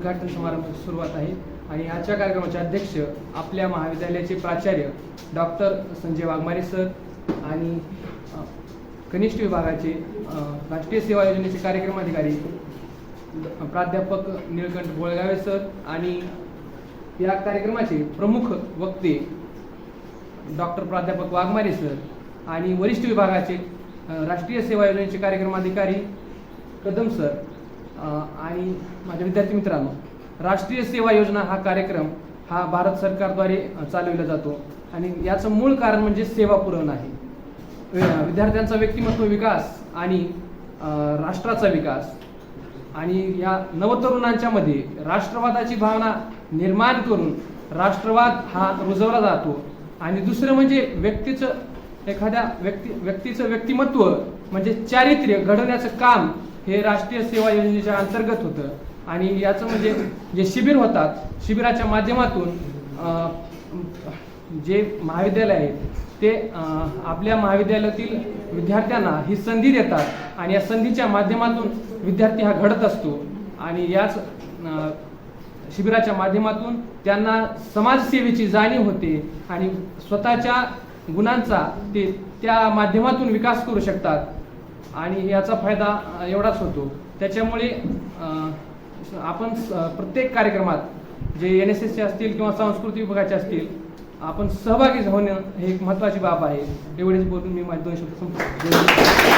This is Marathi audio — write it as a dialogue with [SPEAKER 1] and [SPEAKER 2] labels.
[SPEAKER 1] उद्घाटन समारंभाची सुरुवात आहे आणि आजच्या कार्यक्रमाचे अध्यक्ष आपल्या महाविद्यालयाचे प्राचार्य डॉक्टर संजय वाघमारे सर आणि कनिष्ठ विभागाचे राष्ट्रीय सेवा योजनेचे कार्यक्रम अधिकारी प्राध्यापक निळकंठ बोळगावे सर आणि या कार्यक्रमाचे प्रमुख वक्ते डॉक्टर प्राध्यापक वाघमारे सर आणि वरिष्ठ विभागाचे राष्ट्रीय सेवा योजनेचे कार्यक्रम अधिकारी कदम सर आणि माझ्या विद्यार्थी मित्रांनो राष्ट्रीय सेवा योजना हा कार्यक्रम हा भारत सरकारद्वारे चालविला जातो. आणि याचं मूळ कारण म्हणजे सेवा पुरवणं आहे. विद्यार्थ्यांचा व्यक्तिमत्व विकास आणि राष्ट्राचा विकास. आणि या नवतरुणांच्या मध्ये राष्ट्रवादाची भावना निर्माण करून राष्ट्रवाद हा रुजवला जातो. आणि दुसरं म्हणजे व्यक्तीचं एखाद्या व्यक्ती व्यक्तीचं व्यक्तिमत्व म्हणजे चारित्र्य घडवण्याचं काम हे राष्ट्रीय सेवा योजनेच्या अंतर्गत होतं. आणि याचं म्हणजे जे शिबिर होतात शिबिराच्या माध्यमातून जे महाविद्यालय आहेत ते आपल्या महाविद्यालयातील विद्यार्थ्यांना ही संधी देतात आणि या संधीच्या माध्यमातून विद्यार्थी हा घडत असतो. आणि याच शिबिराच्या माध्यमातून त्यांना समाजसेवेची जाणीव होते आणि स्वतःच्या गुणांचा ते त्या माध्यमातून विकास करू शकतात. आणि याचा फायदा एवढाच होतो त्याच्यामुळे आपण प्रत्येक कार्यक्रमात जे एन एस एसचे असतील किंवा सांस्कृतिक विभागाचे असतील आपण सहभागी होणं हे एक महत्त्वाची बाब आहे एवढेच बोलून मी माझे दोन शब्द संपवतो.